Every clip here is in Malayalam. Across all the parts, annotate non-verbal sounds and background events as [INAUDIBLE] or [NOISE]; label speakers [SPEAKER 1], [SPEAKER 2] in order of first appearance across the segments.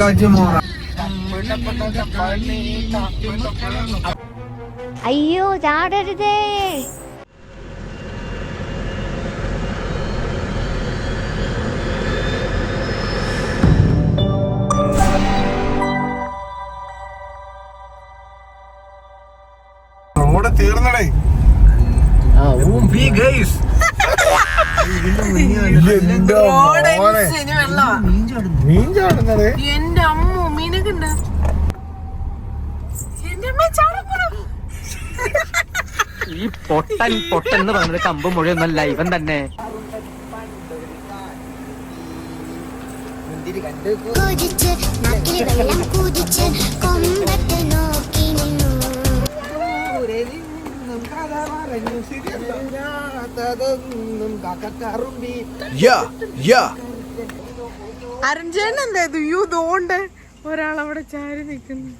[SPEAKER 1] ആക്കാച്ചുമോറ
[SPEAKER 2] അയ്യോ ചാടരുതേ.
[SPEAKER 1] റോഡ് തീർന്നടേ. ഗൈസ് [LAUGHS] മീൻ ചാടുന്നത്.
[SPEAKER 3] എന്റെ അമ്മ മീനൊക്കെ ഉണ്ട്?
[SPEAKER 4] ഈ പൊട്ടൻ പൊട്ടൻ എന്ന് പറയുന്നത് കമ്പ് മുഴുവനല്ല ഇവൻ തന്നെ.
[SPEAKER 2] കുതിച്ച് നാക്കിൽ വെള്ളം കുതിച്ച് കൊമ്പത്ത് നോക്കി നിന്നു.
[SPEAKER 3] ഒരാളവിടെ ചാരി നിൽക്കുന്നു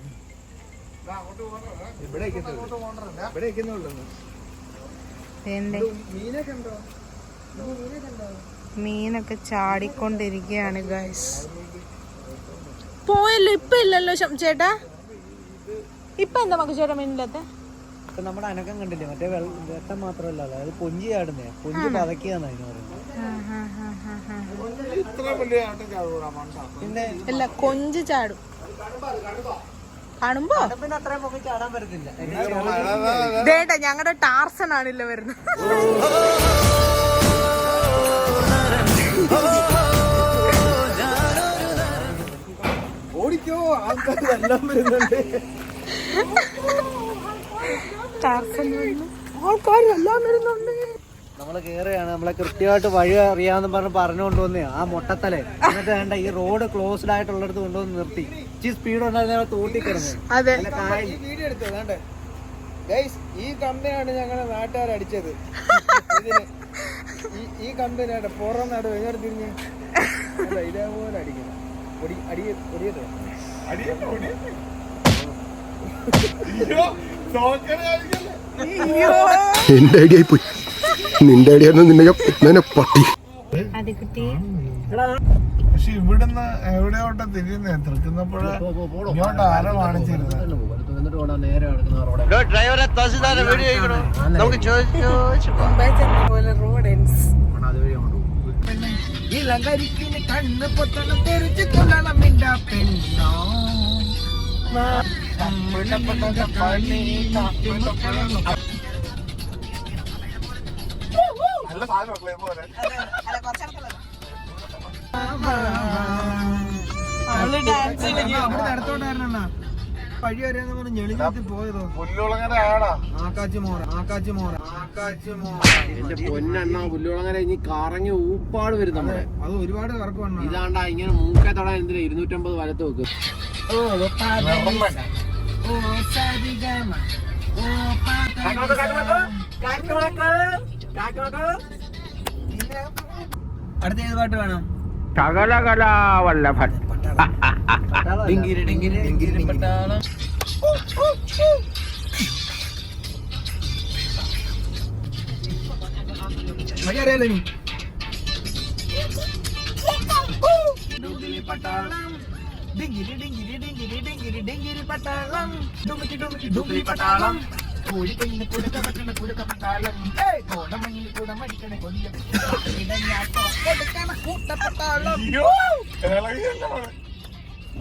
[SPEAKER 3] മീനൊക്കെ ചാടിക്കൊണ്ടിരിക്കുകയാണ് ഗൈസ് പോയല്ലോ ഇപ്പൊ ഇല്ലല്ലോ ചേട്ടാ ഇപ്പൊ എന്താ മക്ക ചേട്ടാ മീനില്ലാത്ത
[SPEAKER 4] ഇപ്പൊ നമ്മുടെ അനക്കം കണ്ടില്ലേ? മറ്റേ വെട്ടം മാത്രമല്ല അതായത് പൊഞ്ചി ആടുന്നേ പൊഞ്ചി പതക്കിയാന്ന് അതിന് പറയുന്നത്. പിന്നെ
[SPEAKER 3] അല്ല കൊഞ്ച് ചാടും. കാണുമ്പോ?
[SPEAKER 4] പിന്നെ അത്രയും പൊക്കി ചാടാൻ പറ്റത്തില്ല.
[SPEAKER 3] ദേട്ടാ ഞങ്ങളുടെ ടാർസൺ ആണല്ലോ വരുന്നത്.
[SPEAKER 1] ഓടിക്കോ ആൾക്കാർ എല്ലാം
[SPEAKER 3] വരുന്നുണ്ട്. [LAUGHS] ആൾക്കാരെല്ലാം വരുന്നുണ്ട്
[SPEAKER 4] നമ്മൾ കേറുകയാണ്. നമ്മളെ കൃത്യമായിട്ട് വഴി അറിയാന്ന് പറഞ്ഞ് പറഞ്ഞു കൊണ്ടുവന്നേ. ആ മൊട്ടത്തലെ. എന്നിട്ട് വേണ്ട ഈ റോഡ് ക്ലോസ്ഡ് ആയിട്ടുള്ളിടത്ത് കൊണ്ടുവന്ന് നിർത്തി. ഈ സ്പീഡ് ഉണ്ടായിരുന്ന തൂട്ടി
[SPEAKER 3] അതെ.
[SPEAKER 1] വീഡിയോ എടുത്തത് വേണ്ടേ ഗൈസ് ഈ കമ്പനിയാണ് ഞങ്ങളെ നാട്ടുകാർ അടിച്ചത്. ഇതിന് ഈ ഈ കമ്പനിയുടെ പുറം നാട് എങ്ങനെ തിരിഞ്ഞ് അല്ല, ഇതേപോലെ അടിക്കണം. ഒടി അടി
[SPEAKER 5] എന്റെ ഐഡിയ പോയി നിന്റെ ഐഡിയ നിന്നെ ഞാൻ നിന്നെ പട്ടി.
[SPEAKER 1] പക്ഷെ ഇവിടുന്ന് എവിടെയോട്ടാ തിരിയുന്നേ? തൃക്കുന്നപ്പോഴ ഇങ്ങോട്ട് ആരോ കാണിച്ചിരുന്നത്
[SPEAKER 3] ചെന്ന പോലെ റോഡ് എൻസ്
[SPEAKER 1] ഇളകരിക്കിന് കണ്ണ് പൊത്തണം തെറിച്ച് കൊള്ളണം മിണ്ടാ പെണ്ണോ? നല്ല സാധനമല്ലേ പോലെ വഴി അറിയാന്ന് പറഞ്ഞ് ഞെളിഞ്ഞെത്തി പോയതോ ആക്കാച്ചി മോറ ആക്കാച്ചി മോറ ആക്കാച്ചി മോറ
[SPEAKER 6] എന്റെ പൊന്നെണ്ണ പുല്ലുളങ്ങര ഇനി കറങ്ങി ഊപ്പാട് വരും നമ്മളെ
[SPEAKER 1] അത് ഒരുപാട് കറക്കം വന്നു
[SPEAKER 6] ഇതാണ്ടാ ഇങ്ങനെ മൂക്കെ തൊടാൻ എന്തിനാ ഇരുന്നൂറ്റമ്പത് വലത്ത് വെക്ക്.
[SPEAKER 1] അടുത്ത ഏത് പാട്ട് വേണം
[SPEAKER 4] കകലകല
[SPEAKER 1] വല്ലഭൻ ഡിങ്കിരി. വഴി അറിയാലോ ഇനി ഡിങ്കിരി ഡിങ്കിരി ഡിങ്കിരി ഡിങ്കിരി ഡിങ്കിരി പട്ടാളം ഡുമിക്കി ഡുമിക്കി ഡുമിക്കി പട്ടാളം കോഴിക്കഞ്ഞിന് കുടുക്ക പറ്റണ കുടുക്ക പട്ടാളം കോടമഞ്ഞിൽ കൊല്ലം ഇടഞ്ഞാട്ടോ കൊടുക്കണ കൂട്ടപ്പട്ടാളം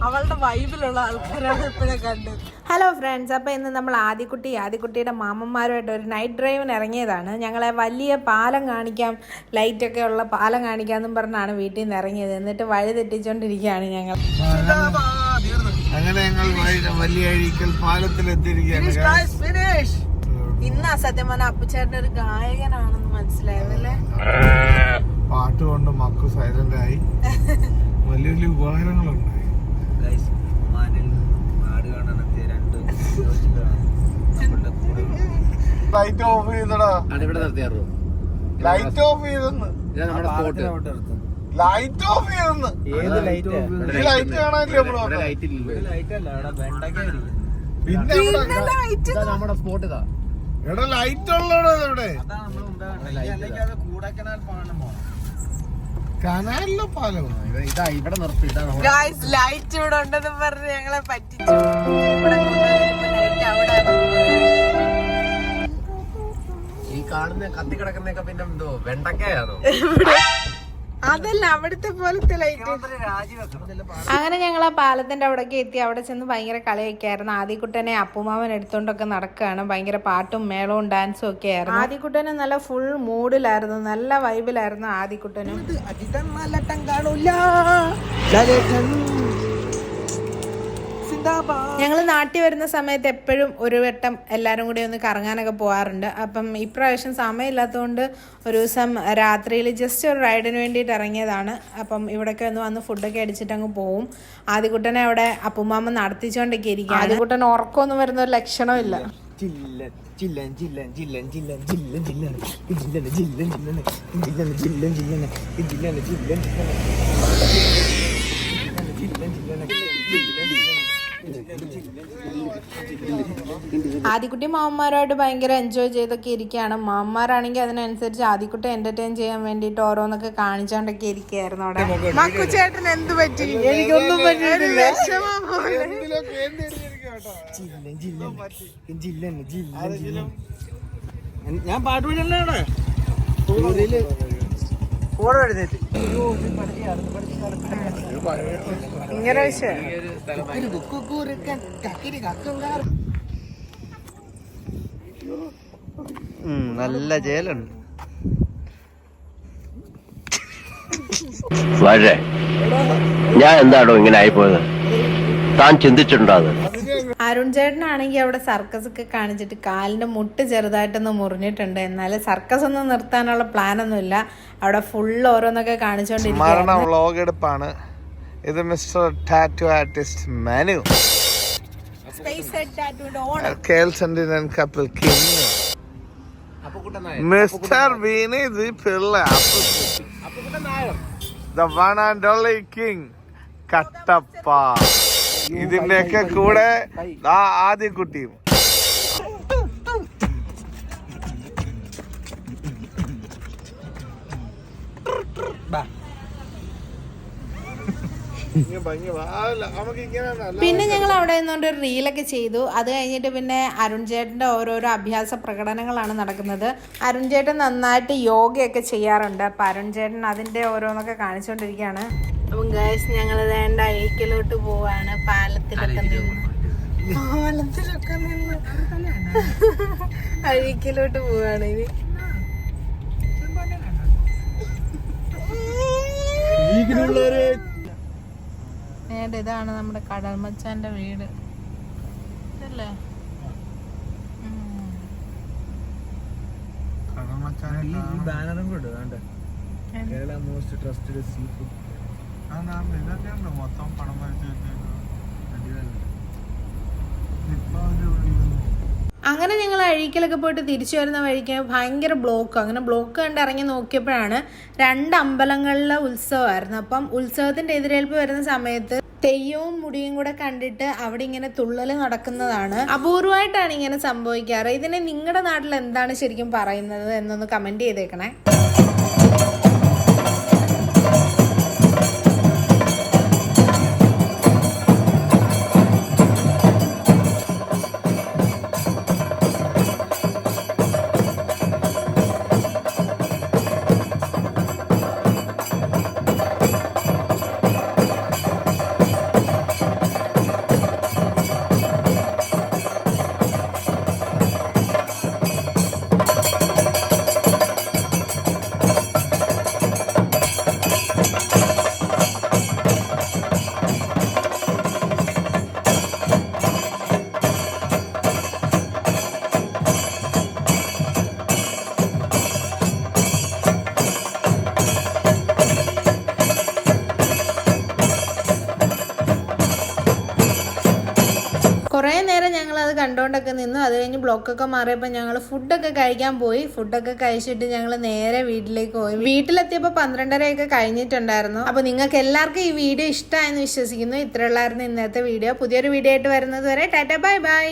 [SPEAKER 3] അവളുടെ വൈബിലുള്ള ആൾക്കാരാണ് എപ്പോഴും കണ്ടത്. ഹലോ ഫ്രണ്ട്സ് അപ്പോൾ ഇന്ന് നമ്മൾ ആദിക്കുട്ടി ആദിക്കുട്ടിയുടെ മാമന്മാരുമായിട്ട് ഒരു നൈറ്റ് ഡ്രൈവിന് ഇറങ്ങിയതാണ്. ഞങ്ങളെ വലിയ പാലം കാണിക്കാം ലൈറ്റൊക്കെ ഉള്ള പാലം കാണിക്കാമെന്നും പറഞ്ഞാണ് വീട്ടിൽ നിന്ന് ഇറങ്ങിയത്. എന്നിട്ട് വഴി തെറ്റിച്ചോണ്ടിരിക്കുകയാണ് ഞങ്ങൾ.
[SPEAKER 1] അങ്ങനെ ഞങ്ങൾ വലിയ അഴീക്കൽ
[SPEAKER 3] ഇന്ന് സത്യം പറഞ്ഞ അപ്പുച്ചേട്ടൻ ഒരു ഗായകനാണെന്ന് മനസ്സിലായതല്ലേ?
[SPEAKER 1] പാട്ട് കൊണ്ട് മക്കു സൈലന്റ് ആയി. [LAUGHS] വലിയ വലിയ ഉപകാരങ്ങളുണ്ടായി ലൈറ്റ് ഓഫ് ചെയ്തടാ.
[SPEAKER 6] ഇവിടെ നിർത്തിയാറോ
[SPEAKER 1] ലൈറ്റ് ഓഫ് ചെയ്തെന്ന്. ലൈറ്റ് ഓഫ് ചെയ്തെന്ന്.
[SPEAKER 4] ഏത് ലൈറ്റ്
[SPEAKER 1] ഈ ലൈറ്റ് കാണാനില്ലേ പിന്നെ
[SPEAKER 6] നമ്മുടെ സ്പോട്ട് ഇതാ.
[SPEAKER 1] എടാ ലൈറ്റ് ഉള്ളടാ ഇവിടെ
[SPEAKER 6] കനാലിലെ പാലം ഇതാ ഇവിടെ നിർത്തി
[SPEAKER 3] ലൈറ്റ് ഇവിടെ. ഉണ്ടെന്ന് പറഞ്ഞ് ഞങ്ങളെ പറ്റിച്ചു.
[SPEAKER 6] ഈ കാണുന്ന കത്തി കിടക്കുന്നൊക്കെ പിന്നെ എന്തോ വെണ്ടക്കയാണോ [LAUGHS]
[SPEAKER 3] അതല്ല അവിടുത്തെ പോലത്തെ ലൈറ്റ് അങ്ങനെ ഞങ്ങൾ ആ പാലത്തിന്റെ അവിടേക്ക് എത്തി. അവിടെ ചെന്ന് ഭയങ്കര കളിയൊക്കെ ആയിരുന്നു ആദ്യക്കുട്ടനെ അപ്പുമാവൻ എടുത്തോണ്ടൊക്കെ നടക്കുകയാണ് ഭയങ്കര പാട്ടും മേളവും ഡാൻസും ഒക്കെ ആയിരുന്നു. ആദ്യക്കുട്ടനെ നല്ല ഫുൾ മൂഡിലായിരുന്നു. നല്ല വൈബിലായിരുന്നു ആദ്യക്കുട്ടനും ഞങ്ങൾ നാട്ടിൽ വരുന്ന സമയത്ത് എപ്പോഴും ഒരു വട്ടം എല്ലാവരും കൂടി ഒന്ന് കറങ്ങാനൊക്കെ പോകാറുണ്ട് അപ്പം ഇപ്രാവശ്യം സമയമില്ലാത്തതുകൊണ്ട് ഒരു ദിവസം രാത്രിയിൽ ജസ്റ്റ് ഒരു റൈഡിന് വേണ്ടിയിട്ട് ഇറങ്ങിയതാണ് അപ്പം ഇവിടെയൊക്കെ ഒന്ന് വന്ന് ഫുഡൊക്കെ അടിച്ചിട്ട് അങ്ങ് പോവും ആദ്യകുട്ടനെ അവിടെ അപ്പുമാമ നടത്തിച്ചുകൊണ്ടൊക്കെ ഇരിക്കും ആദ്യകുട്ടൻ ഉറക്കമൊന്നും വരുന്ന ഒരു ലക്ഷണമില്ല
[SPEAKER 4] ജില്ലൻ ജില്ലൻ ജില്ലൻ ജില്ലൻ ജില്ലൻ ജില്ലൻ ജില്ലൻ ജില്ലൻ ജില്ലൻ ജില്ലൻ ജില്ലൻ ജില്ലൻ ജില്ലൻ ജില്ലൻ ജില്ലൻ
[SPEAKER 3] ആദ്യക്കുട്ടി മാമന്മാരുമായിട്ട് ഭയങ്കര എൻജോയ് ചെയ്തൊക്കെ ഇരിക്കുകയാണ്. മാമന്മാരാണെങ്കിൽ അതിനനുസരിച്ച് ആദ്യക്കുട്ടി എന്റർടൈൻ ചെയ്യാൻ വേണ്ടിയിട്ട് ഓരോന്നൊക്കെ കാണിച്ചോണ്ടൊക്കെ ഇരിക്കുകയായിരുന്നു അവിടെ. മക്കുചേട്ടൻ എന്ത് പറ്റി? എനിക്കൊന്നും പറ്റിയിട്ടില്ല.
[SPEAKER 4] ഞാൻ പാട്ട് ഫോട്ടോ എഴുന്നേറ്റ്
[SPEAKER 3] ഇങ്ങനെ
[SPEAKER 4] നല്ല ജയിലുണ്ട്
[SPEAKER 7] ഞാൻ എന്താണോ ഇങ്ങനെ ആയിപ്പോയത്? താൻ ചിന്തിച്ചിട്ടുണ്ടോ അത്?
[SPEAKER 3] അരുൺ ചേട്ടനാണെങ്കിൽ അവിടെ സർക്കസ് ഒക്കെ കാണിച്ചിട്ട് കാലിന്റെ മുട്ട് ചെറുതായിട്ടൊന്ന് മുറിഞ്ഞിട്ടുണ്ട്. എന്നാൽ സർക്കസ് ഒന്നും നിർത്താനുള്ള പ്ലാനൊന്നുമില്ല. അവിടെ ഫുൾ ഓരോന്നൊക്കെ കാണിച്ചുകൊണ്ടിരിക്കുകയാണ്
[SPEAKER 8] വ്ളോഗ് എടുപ്പാണ് ഇത് mister tattoo artist Manu. Mister Vineeth Pillai the one and only king Kattappa ഇതിന്റെയൊക്കെ കൂടെ ആ ആദ്യ കുട്ടിയും. നമുക്ക് ഇങ്ങനെ
[SPEAKER 3] പിന്നെ ഞങ്ങൾ അവിടെ നിന്നുകൊണ്ട് ഒരു റീലൊക്കെ ചെയ്തു. അത് കഴിഞ്ഞിട്ട് പിന്നെ അരുൺ ചേട്ടന്റെ ഓരോരോ അഭ്യാസ പ്രകടനങ്ങളാണ് നടക്കുന്നത്. അരുൺ ചേട്ടൻ നന്നായിട്ട് യോഗയൊക്കെ ചെയ്യാറുണ്ട്. അപ്പം അരുൺ ചേട്ടൻ അതിന്റെ ഓരോന്നൊക്കെ കാണിച്ചുകൊണ്ടിരിക്കുകയാണ്. അപ്പം ഗേൾസ് ഞങ്ങൾ വേണ്ട ഏക്കലോട്ട് പോവാണ് പാലത്തിലൊക്കെ നിന്ന്. പാലത്തിലൊക്കെ നിന്ന്. അഴീക്കലോട്ട് പോവാണ് ഇനി. നേരെ ഇതാണ് നമ്മുടെ കടൽമച്ചാന്റെ വീട്? ഇതല്ലേ?
[SPEAKER 4] ഈ ബാനറും കൂടെ വേണ്ട? Kerala most trusted seafood
[SPEAKER 3] അങ്ങനെ ഞങ്ങൾ അഴീക്കലൊക്കെ പോയിട്ട് തിരിച്ചു വരുന്ന വഴിക്ക് ഭയങ്കര ബ്ലോക്ക് അങ്ങനെ ബ്ലോക്ക് കണ്ട് ഇറങ്ങി നോക്കിയപ്പോഴാണ് രണ്ട് അമ്പലങ്ങളിലെ ഉത്സവമായിരുന്നു. അപ്പം ഉത്സവത്തിന്റെ എതിരേൽപ്പ് വരുന്ന സമയത്ത് തെയ്യവും മുടിയും കൂടെ കണ്ടിട്ട് അവിടെ ഇങ്ങനെ തുള്ളൽ നടക്കുന്നതാണ് അപൂർവമായിട്ടാണ് ഇങ്ങനെ സംഭവിക്കാറ്. ഇതിനെ നിങ്ങളുടെ നാട്ടിൽ എന്താണ് ശരിക്കും പറയുന്നത് എന്നൊന്ന് കമന്റ് ചെയ്തേക്കണേ. കണ്ടുകൊണ്ടൊക്കെ നിന്നു അത് കഴിഞ്ഞ് ബ്ലോക്കൊക്കെ മാറിയപ്പോൾ ഞങ്ങൾ ഫുഡൊക്കെ കഴിക്കാൻ പോയി. ഫുഡൊക്കെ കഴിച്ചിട്ട് ഞങ്ങൾ നേരെ വീട്ടിലേക്ക് പോയി. വീട്ടിലെത്തിയപ്പോൾ പന്ത്രണ്ടരയൊക്കെ കഴിഞ്ഞിട്ടുണ്ടായിരുന്നു. അപ്പോൾ നിങ്ങൾക്ക് എല്ലാവർക്കും ഈ വീഡിയോ ഇഷ്ടമായെന്ന് വിശ്വസിക്കുന്നു. ഇത്രയുള്ളായിരുന്നു ഇന്നത്തെ വീഡിയോ. പുതിയൊരു വീഡിയോ ആയിട്ട് വരുന്നത് വരെ ടാറ്റ ബൈ ബൈ.